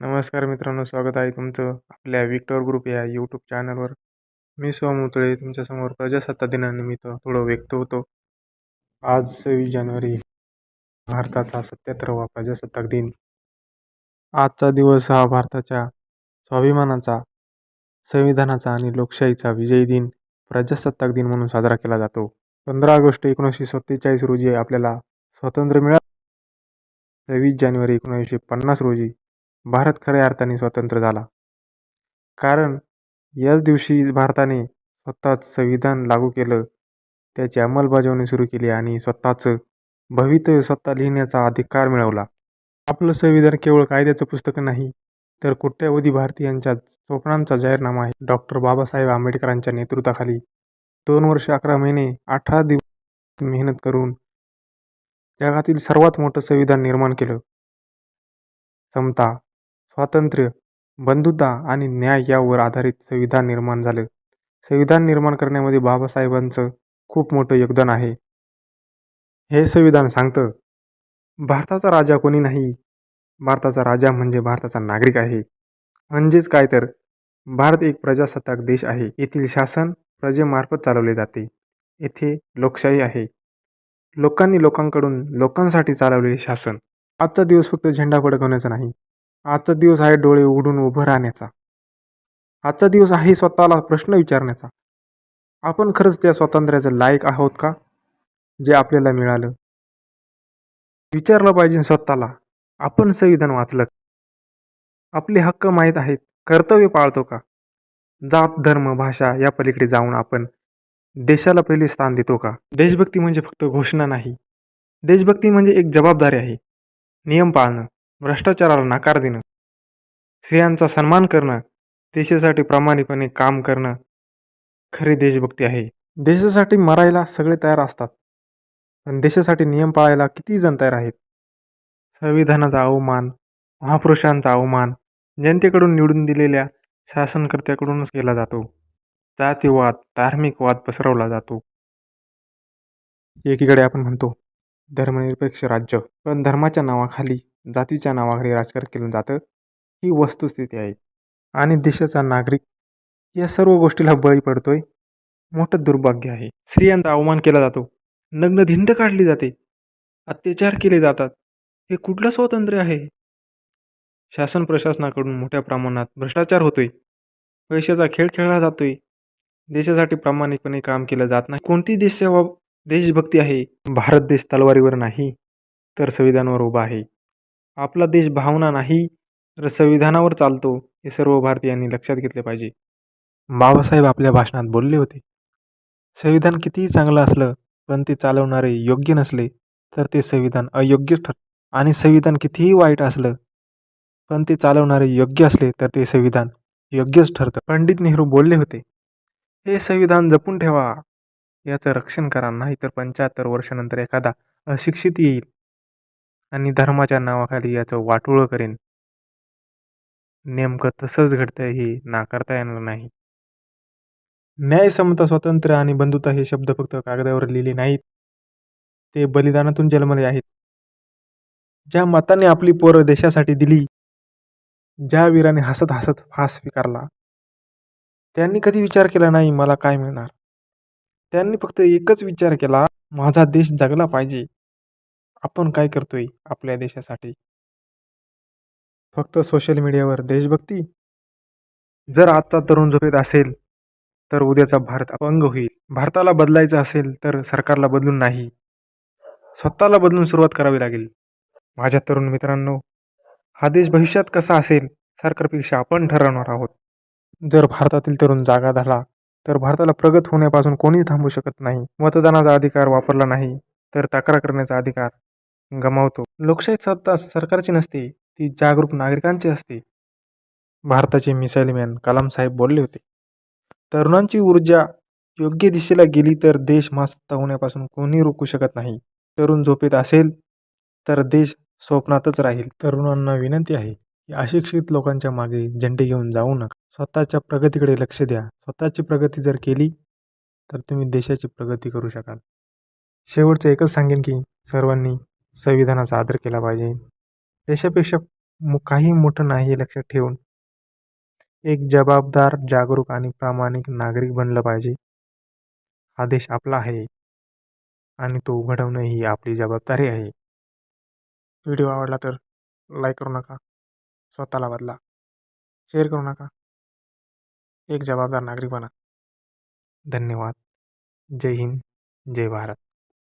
नमस्कार मित्रांनो स्वागत आहे तुमचं आपल्या विक्टर ग्रुप या यूट्यूब चॅनलवर मी सोमुतळे तुमच्यासमोर प्रजासत्ता दिनानिमित्त थोडं व्यक्त होतो. आज सव्वीस जानेवारी भारताचा सत्याहत्तरावा प्रजासत्ताक दिन. आजचा दिवस हा भारताच्या स्वाभिमानाचा संविधानाचा आणि लोकशाहीचा विजयी दिन प्रजासत्ताक दिन म्हणून साजरा केला जातो. पंधरा ऑगस्ट एकोणीसशे सत्तेचाळीस रोजी आपल्याला स्वातंत्र्य मिळालं. सव्वीस जानेवारी एकोणीसशे पन्नास रोजी भारत खऱ्या अर्थाने स्वतंत्र झाला. कारण याच दिवशी भारताने स्वतःच संविधान लागू केलं त्याची अंमलबजावणी सुरू केली आणि स्वतःचं भवितव्य स्वतः लिहिण्याचा अधिकार मिळवला. आपलं संविधान केवळ कायद्याचं पुस्तक नाही तर कोट्यावधी भारतीयांच्या स्वप्नांचा जाहीरनामा आहे. डॉक्टर बाबासाहेब आंबेडकरांच्या नेतृत्वाखाली दोन वर्ष अकरा महिने अठरा दिवस मेहनत करून जगातील सर्वात मोठं संविधान निर्माण केलं. समता स्वातंत्र्य बंधुता आणि न्याय यावर आधारित संविधान निर्माण झालं. संविधान निर्माण करण्यामध्ये बाबासाहेबांचं खूप मोठं योगदान आहे. हे संविधान सांगतं भारताचा राजा कोणी नाही. भारताचा राजा म्हणजे भारताचा नागरिक आहे. म्हणजेच काय तर भारत एक प्रजासत्ताक देश आहे. येथील शासन प्रजेमार्फत चालवले जाते. येथे लोकशाही आहे. लोकांनी लोकांकडून लोकांसाठी चालवलेले शासन. आजचा दिवस फक्त झेंडा फडकवण्याचा नाही आजचा दिवस आहे डोळे उघडून उभं राहण्याचा. आजचा दिवस आहे स्वतःला प्रश्न विचारण्याचा. आपण खरंच त्या स्वातंत्र्याचं लायक आहोत का? जे आपल्याला मिळालं. विचारलं पाहिजे स्वतःला आपण संविधान वाचलं आपले हक्क माहीत आहेत कर्तव्य पाळतो का? जात धर्म भाषा या पलीकडे जाऊन आपण देशाला पहिले स्थान देतो का? देशभक्ती म्हणजे फक्त घोषणा नाही. देशभक्ती म्हणजे एक जबाबदारी आहे. नियम पाळणं. भ्रष्टाचाराला नकार देणं. स्त्रियांचा सन्मान करणं. देशासाठी प्रामाणिकपणे काम करणं. खरी देशभक्ती आहे. देशासाठी मरायला सगळे तयार असतात. पण देशासाठी नियम पाळायला किती जण तयार आहेत? संविधानाचा अवमान महापुरुषांचा अवमान जनतेकडून निवडून दिलेल्या शासनकर्त्याकडूनच केला जातो. जातीवाद धार्मिकवाद पसरवला जातो. एकीकडे आपण म्हणतो धर्मनिरपेक्ष राज्य पण धर्माच्या नावाखाली जातीच्या नावाखाली राजकारण केलं जातं ही वस्तुस्थिती आहे. आणि देशाचा नागरिक या सर्व गोष्टीला बळी पडतोय मोठं दुर्भाग्य आहे. स्त्रियांचा अवमान केला जातो. नग्न धिंड काढली जाते. अत्याचार केले जातात. हे कुठलं स्वातंत्र्य आहे? शासन प्रशासनाकडून मोठ्या प्रमाणात भ्रष्टाचार होतोय. पैशाचा खेळ खेळला जातोय. देशासाठी प्रामाणिकपणे काम केलं जात नाही. कोणती देशसेवा देशभक्ती आहे? भारत देश तलवारीवर नाही तर संविधानावर उभा आहे. आपला देश भावना नाही तर संविधानावर चालतो हे सर्व भारतीयांनी लक्षात घेतले पाहिजे. बाबासाहेब आपल्या भाषणात बोलले होते. संविधान कितीही चांगलं असलं पण ते चालवणारे योग्य नसले तर ते संविधान अयोग्य ठर आणि संविधान कितीही वाईट असलं पण ते चालवणारे योग्य असले तर ते संविधान योग्यच ठरतं. पंडित नेहरू बोलले होते हे संविधान जपून ठेवा. याचं रक्षण करा नाही तर पंच्याहत्तर वर्षानंतर एखादा अशिक्षित येईल. आणि धर्माच्या नावाखाली याचं वाटोळं करेन. नेमकं तसंच घडतंय हे नाकारता येणार नाही. न्याय समता स्वातंत्र्य आणि बंधुता हे शब्द फक्त कागदावर लिहिले नाहीत. ते बलिदानातून जन्मले आहेत. ज्या मताने आपली पोरं देशासाठी दिली ज्या वीराने हसत हसत फास स्वीकारला त्यांनी कधी विचार केला नाही मला काय मिळणार? त्यांनी फक्त एकच विचार केला माझा देश जगला पाहिजे. आपण काय करतोय आपल्या देशासाठी? फक्त सोशल मीडियावर देशभक्ती? जर आजचा तरुण झोपेत असेल तर उद्याचा भारत अपंग होईल. भारताला बदलायचं असेल तर सरकारला बदलून नाही. स्वतःला बदलून सुरुवात करावी लागेल. माझ्या तरुण मित्रांनो हा देश भविष्यात कसा असेल सरकारपेक्षा आपण ठरवणार आहोत. जर भारतातील तरुण जागा झाला तर भारताला प्रगत होण्यापासून कोणी थांबू शकत नाही. मतदानाचा अधिकार वापरला नाही तर तक्रार करण्याचा अधिकार गमावतो. लोकशाही सत्ता सरकारची नसते ती जागरूक नागरिकांची असते. भारताचे मिसाईल मॅन कलाम साहेब बोलले होते तरुणांची ऊर्जा योग्य दिशेला गेली तर देश महासत्ता होण्यापासून कोणी रोखू शकत नाही. तरुण झोपेत असेल तर देश स्वप्नातच राहील. तरुणांना विनंती आहे की अशिक्षित लोकांच्या मागे झेंडे घेऊन जाऊ नका. स्वतःच्या प्रगतीकडे लक्ष द्या. स्वतःची प्रगती जर केली तर तुम्ही देशाची प्रगती करू शकाल. शेवटचं एकच सांगेन की सर्वांनी संविधानाचा आदर केला पाहिजे. देशापेक्षा काही मोठं नाही हे लक्षात ठेवून एक जबाबदार जागरूक आणि प्रामाणिक नागरिक बनलं पाहिजे. हा देश आपला आहे आणि तो घडवणं ही आपली जबाबदारी आहे. व्हिडिओ आवडला तर लाईक करू नका. स्वतःला बदला. शेअर करू नका. एक जबाबदार नागरिक बना. धन्यवाद. जय हिंद. जय भारत.